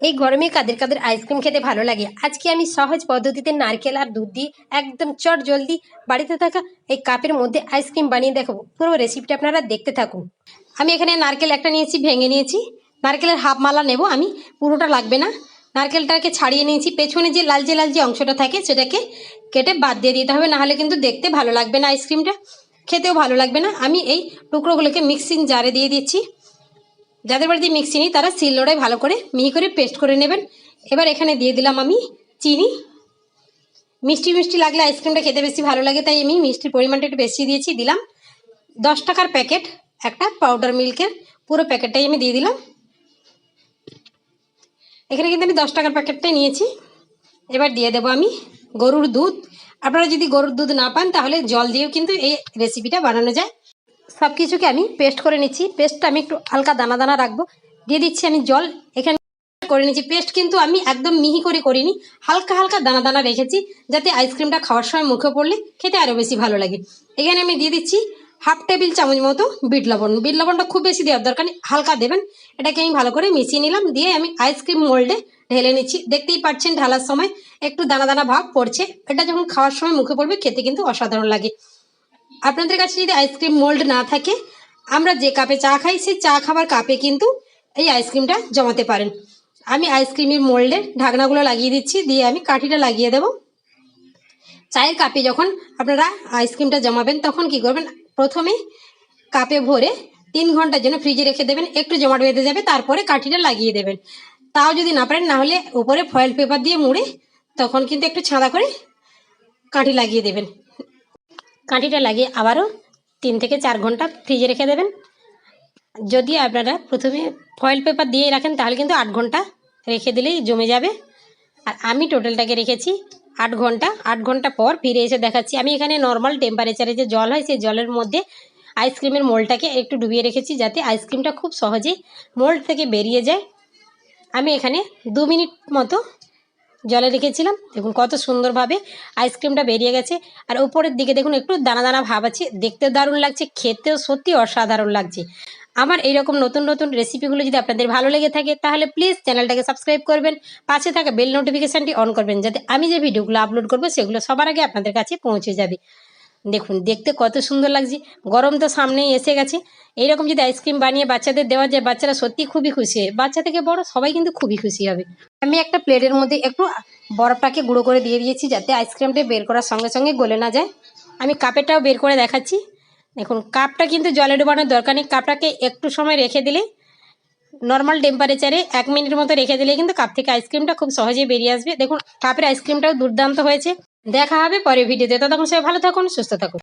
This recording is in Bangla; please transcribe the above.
এই গরমে কাদের কাদের আইসক্রিম খেতে ভালো লাগে? আজকে আমি সহজ পদ্ধতিতে নারকেল আর দুধ দিয়ে একদম চট জলদি বাড়িতে থাকা এই কাপের মধ্যে আইসক্রিম বানিয়ে দেখাবো। পুরো রেসিপিটা আপনারা দেখতে থাকুন। আমি এখানে নারকেল একটা নিয়েছি, ভেঙে নিয়েছি। নারকেলের হাফ মালা নেব আমি, পুরোটা লাগবে না। নারকেলটাকে ছাড়িয়ে নিয়েছি। পেছনে যে লালচে লালচে অংশটা থাকে সেটাকে কেটে বাদ দিয়ে দিতে হবে, নাহলে কিন্তু দেখতে ভালো লাগবে না আইসক্রিমটা। খেতেও ভালো লাগবে না। আমি এই টুকরোগুলোকে মিক্সিং জারে দিয়ে দিচ্ছি। যাদের বাড়িতে মিক্সি নেই, তারা শিলনোড়ায় ভালো করে, মিহি করে পেস্ট করে নেবেন। এবার এখানে দিয়ে দিলাম আমি চিনি। মিষ্টি মিষ্টি লাগলে আইসক্রিমটা খেতে বেশি ভালো লাগে, তাই আমি মিষ্টির পরিমাণটা একটু বেশি দিয়েছি, দিলাম। দশ টাকার প্যাকেট একটা পাউডার মিল্কের পুরো প্যাকেটটাই আমি দিয়ে দিলাম। এখানে কিন্তু আমি দশ টাকার প্যাকেটটাই নিয়েছি। এবার দিয়ে দেবো আমি গরুর দুধ। আপনারা যদি গরুর দুধ না পান, তাহলে জল দিয়েও কিন্তু এই রেসিপিটা বানানো যায়। সব কিছুকে আমি পেস্ট করে নিচ্ছি। পেস্টটা আমি একটু হালকা দানা দানা রাখব। দিয়ে দিচ্ছি আমি জল। এখানে করে নিচ্ছি। পেস্ট কিন্তু আমি একদম মিহি করে করিনি। হালকা হালকা দানা দানা রেখেছি যাতে আইসক্রিমটা খাওয়ার সময় মুখে পড়লে খেতে আরও বেশি ভালো লাগে। এখানে আমি দিয়ে দিচ্ছি হাফ টেবিল চামচ মতো বিট লবণ। বিট লবণটা খুব বেশি দেওয়ার দরকার নেই। হালকা দেবেন। এটাকে আমি ভালো করে মিশিয়ে নিলাম। দিয়ে আমি আইসক্রিম মোল্ডে ঢেলে নিচ্ছি। দেখতেই পাচ্ছেন ঢালার সময় একটু দানা দানা ভাব পড়ছে। এটা যখন খাওয়ার সময় মুখে পড়বে, খেতে কিন্তু অসাধারণ লাগে। আপনাদের কাছে যদি আইসক্রিম মোল্ড না থাকে, আমরা যে কাপে চা খাই, সেই চা খাবার কাপে কিন্তু এই আইসক্রিমটা জমাতে পারেন। আমি আইসক্রিমের মোল্ডে ঢাকনাগুলো লাগিয়ে দিচ্ছি, দিয়ে আমি কাঠিটা লাগিয়ে দেব। চায়ের কাপে যখন আপনারা আইসক্রিমটা জমাবেন, তখন কি করবেন? প্রথমে কাপে ভরে তিন ঘণ্টার জন্য ফ্রিজে রেখে দেবেন, একটু জমাট বেঁধে যাবে, তারপরে কাঠিটা লাগিয়ে দেবেন। তাও যদি না পারেন, নাহলে উপরে ফয়েল পেপার দিয়ে মুড়ে তখন কিন্তু একটু ছাঁদা করে কাঠি লাগিয়ে দেবেন। কাঠিটা লাগিয়ে আবারও তিন থেকে চার ঘণ্টা ফ্রিজে রেখে দেবেন। যদি আপনারা প্রথমে ফয়েল পেপার দিয়ে রাখেন, তাহলে কিন্তু আট ঘণ্টা রেখে দিলেই জমে যাবে। আর আমি টোটালটাকে রেখেছি আট ঘণ্টা। আট ঘণ্টা পর ফিরে এসে দেখাচ্ছি। আমি এখানে নর্মাল টেম্পারেচারে যে জল হয়, সেই জলের মধ্যে আইসক্রিমের মোলটাকে একটু ডুবিয়ে রেখেছি যাতে আইসক্রিমটা খুব সহজেই মোল্ড থেকে বেরিয়ে যায়। আমি এখানে দু মিনিট মতো জলে রেখেছিলাম। দেখুন কত সুন্দরভাবে আইসক্রিমটা বেরিয়ে গেছে। আর উপরের দিকে দেখুন একটু দানা দানা ভাব আছে। দেখতেও দারুণ লাগছে, খেতেও সত্যি অসাধারণ লাগছে। আমার এইরকম নতুন নতুন রেসিপিগুলো যদি আপনাদের ভালো লেগে থাকে, তাহলে প্লিজ চ্যানেলটাকে সাবস্ক্রাইব করবেন, পাশে থাকা বেল নোটিফিকেশানটি অন করবেন, যাতে আমি যে ভিডিওগুলো আপলোড করব, সেগুলো সবার আগে আপনাদের কাছে পৌঁছে যাবে। দেখুন, দেখতে কত সুন্দর লাগছে। গরম তো সামনেই এসে গেছে। এইরকম যদি আইসক্রিম বানিয়ে বাচ্চাদের দেওয়া যায়, বাচ্চারা সত্যি খুবই খুশি হয়। বাচ্চা থেকে বড় সবাই কিন্তু খুবই খুশি হবে। আমি একটা প্লেটের মধ্যে একটু বরফটাকে গুঁড়ো করে দিয়ে দিয়েছি যাতে আইসক্রিমটা বের করার সঙ্গে সঙ্গে গলে না যায়। আমি কাপেরটাও বের করে দেখাচ্ছি। দেখুন কাপটা কিন্তু জলে ডোবানোর দরকার নেই। কাপটাকে একটু সময় রেখে দিলে নর্মাল টেম্পারেচারে এক মিনিট মতো রেখে দিলে কিন্তু কাপ থেকে আইসক্রিমটা খুব সহজেই বেরিয়ে আসবে। দেখুন কাপের আইসক্রিমটাও দুর্দান্ত হয়েছে। দেখা হবে পরে ভিডিওতে। ততক্ষণ সবাই ভালো থাকুন সুস্থ থাকুন।